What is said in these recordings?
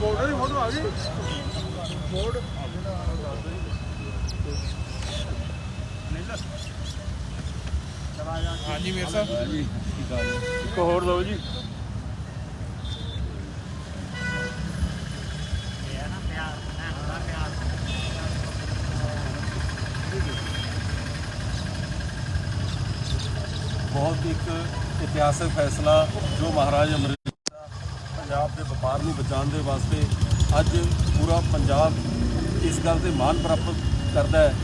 Board ਨਹੀਂ ਹੋਣਾ ਆ ਜੀ ਬੋਰਡ ਹਾਂਜੀ ਮੇਰ ਸਾਹਿਬ। ਜੀ। ਇੱਕ ਹੋਰ ਲਓ ਜੀ। ਬਹੁਤ ਇੱਕ ਇਤਿਹਾਸਕ ਫੈਸਲਾ ਜੋ ਮਹਾਰਾਜ ਅਮਰਿੰਦਰ ਦਾ ਪੰਜਾਬ ਦੇ ਵਪਾਰ ਨੂੰ ਬਚਾਉਣ ਦੇ ਵਾਸਤੇ ਅੱਜ ਪੂਰਾ ਪੰਜਾਬ ਇਸ ਗੱਲ ਤੇ ਮਾਣ ਪ੍ਰਾਪਤ ਕਰਦਾ ਹੈ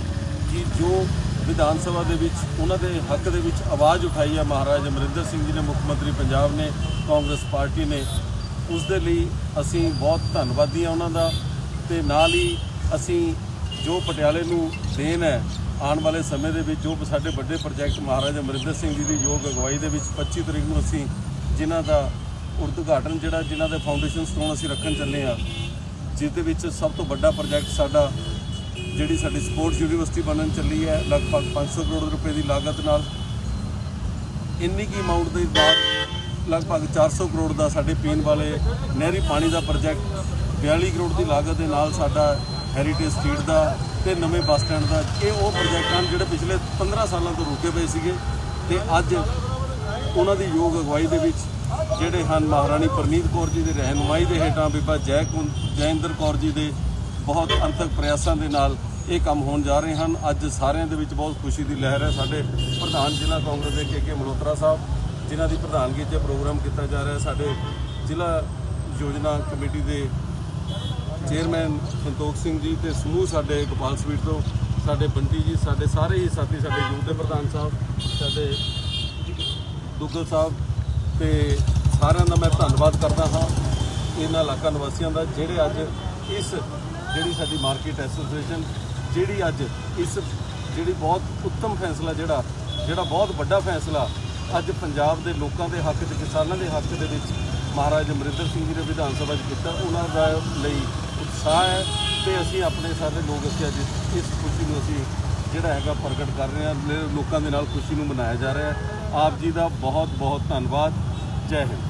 ਕਿ ਜੋ ਵਿਧਾਨ ਸਭਾ ਦੇ ਵਿੱਚ ਉਹਨਾਂ ਦੇ ਹੱਕ ਦੇ ਵਿੱਚ ਆਵਾਜ਼ ਉਠਾਈ ਹੈ। ਮਹਾਰਾਜ ਅਮਰਿੰਦਰ ਸਿੰਘ ਜੀ ਨੇ, ਮੁੱਖ ਮੰਤਰੀ ਪੰਜਾਬ ਨੇ, ਕਾਂਗਰਸ ਪਾਰਟੀ ਨੇ। ਉਸ ਦੇ ਲਈ ਅਸੀਂ ਬਹੁਤ ਧੰਨਵਾਦੀ ਹਾਂ ਉਹਨਾਂ ਦਾ ਤੇ ਨਾਲ ਹੀ ਅਸੀਂ ਜੋ ਪਟਿਆਲੇ ਨੂੰ ਦੇਣ ਹੈ, ਆਉਣ ਵਾਲੇ ਸਮੇਂ ਦੇ ਵਿੱਚ ਜੋ ਸਾਡੇ ਵੱਡੇ ਪ੍ਰੋਜੈਕਟ ਮਹਾਰਾਜਾ ਅਮਰਿੰਦਰ ਸਿੰਘ ਜੀ ਦੀ ਯੋਗ ਅਗਵਾਈ ਦੇ ਵਿੱਚ 25 ਤਰੀਕ ਨੂੰ ਅਸੀਂ ਜਿਨ੍ਹਾਂ ਦਾ ਉਦਘਾਟਨ ਜਿਹੜਾ ਜਿਨ੍ਹਾਂ ਦੇ ਫਾਊਂਡੇਸ਼ਨ ਸਟੋਨ ਅਸੀਂ ਰੱਖਣ ਚੱਲੇ ਆ ਜਿਸ ਦੇ ਵਿੱਚ ਸਭ ਤੋਂ ਵੱਡਾ ਪ੍ਰੋਜੈਕਟ ਸਾਡਾ ਜਿਹੜੀ ਸਾਡੀ ਸਪੋਰਟਸ ਯੂਨੀਵਰਸਿਟੀ ਬਣਨ ਚੱਲੀ ਹੈ, ਲਗਭਗ 500 ਕਰੋੜ ਰੁਪਏ ਦੀ ਲਾਗਤ ਨਾਲ। ਇੰਨੀ ਕੀ ਅਮਾਉਂਟ ਦੇ ਬਾਅਦ ਲਗਭਗ 400 ਕਰੋੜ ਦਾ ਸਾਡੇ ਪੀਣ ਵਾਲੇ ਨਹਿਰੀ ਪਾਣੀ ਦਾ ਪ੍ਰੋਜੈਕਟ 42 ਕਰੋੜ ਦੀ ਲਾਗਤ ਦੇ ਨਾਲ ਸਾਡਾ ਹੈਰੀਟੇਜ ਸਟਰੀਟ ਦਾ ਤੇ ਨਵੇਂ ਬੱਸ ਸਟੈਂਡ ਦਾ, ਇਹ ਉਹ ਪ੍ਰੋਜੈਕਟ ਹਨ ਜਿਹੜੇ ਪਿਛਲੇ 15 ਸਾਲਾਂ ਤੋਂ ਰੁਕੇ ਪਏ ਸੀਗੇ। ਤੇ ਅੱਜ ਉਹਨਾਂ ਦੀ ਯੋਗ ਅਗਵਾਈ ਦੇ ਵਿੱਚ ਜਿਹੜੇ ਹਨ ਮਹਾਰਾਣੀ ਪ੍ਰਨੀਤ ਕੌਰ ਜੀ ਦੇ ਰਹਿਨੁਮਾਈ ਦੇ ਹੇਠਾਂ, ਬੀਬਾ ਜੈ ਕੁੰ ਜੈਇੰਦਰ ਕੌਰ ਜੀ ਦੇ ਬਹੁਤ ਅੰਤਕ ਪ੍ਰਯਾਸਾਂ ਦੇ ਨਾਲ ਇਹ ਕੰਮ ਹੋਣ ਜਾ ਰਹੇ ਹਨ। ਅੱਜ ਸਾਰਿਆਂ ਦੇ ਵਿੱਚ ਬਹੁਤ ਖੁਸ਼ੀ ਦੀ ਲਹਿਰ ਹੈ। ਸਾਡੇ ਪ੍ਰਧਾਨ ਜ਼ਿਲ੍ਹਾ ਕਾਂਗਰਸ ਦੇ ਕੇ ਕੇ ਮਲਹੋਤਰਾ ਸਾਹਿਬ, ਜਿਨ੍ਹਾਂ ਦੀ ਪ੍ਰਧਾਨਗੀ 'ਚ ਪ੍ਰੋਗਰਾਮ ਕੀਤਾ ਜਾ ਰਿਹਾ ਸਾਡੇ ਜ਼ਿਲ੍ਹਾ ਯੋਜਨਾ ਕਮੇਟੀ ਦੇ ਚੇਅਰਮੈਨ ਸੰਤੋਖ ਸਿੰਘ ਜੀ ਤੇ ਸਮੂਹ ਸਾਡੇ ਗੋਪਾਲ ਸਵੀਟ ਤੋਂ, ਸਾਡੇ ਬੰਟੀ ਜੀ, ਸਾਡੇ ਸਾਰੇ ਹੀ ਸਾਥੀ, ਸਾਡੇ ਯੂਥ ਦੇ ਪ੍ਰਧਾਨ ਸਾਹਿਬ, ਸਾਡੇ ਦੁੱਗਲ ਸਾਹਿਬ ਤੇ ਸਾਰਿਆਂ ਦਾ ਮੈਂ ਧੰਨਵਾਦ ਕਰਦਾ ਹਾਂ। ਇਹਨਾਂ ਇਲਾਕਾ ਨਿਵਾਸੀਆਂ ਦਾ, ਜਿਹੜੇ ਅੱਜ ਇਸ ਜਿਹੜੀ ਸਾਡੀ ਮਾਰਕੀਟ ਐਸੋਸੀਏਸ਼ਨ, ਜਿਹੜੀ ਅੱਜ ਇਸ, ਜਿਹੜੀ ਬਹੁਤ ਉੱਤਮ ਫੈਸਲਾ ਜਿਹੜਾ ਜਿਹੜਾ ਬਹੁਤ ਵੱਡਾ ਫੈਸਲਾ ਅੱਜ ਪੰਜਾਬ ਦੇ ਲੋਕਾਂ ਦੇ ਹੱਕ 'ਚ, ਕਿਸਾਨਾਂ ਦੇ ਹੱਕ ਦੇ ਵਿੱਚ ਮਹਾਰਾਜ ਅਮਰਿੰਦਰ ਸਿੰਘ ਜੀ ਨੇ ਵਿਧਾਨ ਸਭਾ 'ਚ ਕੀਤਾ, ਉਹਨਾਂ ਦਾ ਲਈ ਉਤਸ਼ਾਹ ਹੈ ਤੇ ਅਸੀਂ ਆਪਣੇ ਸਾਰੇ ਲੋਕ ਅਸੀਂ ਅੱਜ ਇਸ ਖੁਸ਼ੀ ਨੂੰ ਅਸੀਂ ਜਿਹੜਾ ਹੈਗਾ ਪ੍ਰਗਟ ਕਰ ਰਹੇ ਹਾਂ ਲੋਕਾਂ ਦੇ ਨਾਲ ਖੁਸ਼ੀ ਨੂੰ ਮਨਾਇਆ ਜਾ ਰਿਹਾ ਹੈ। ਆਪ ਜੀ ਦਾ ਬਹੁਤ ਬਹੁਤ ਧੰਨਵਾਦ। ਜੈ ਹਿੰਦ।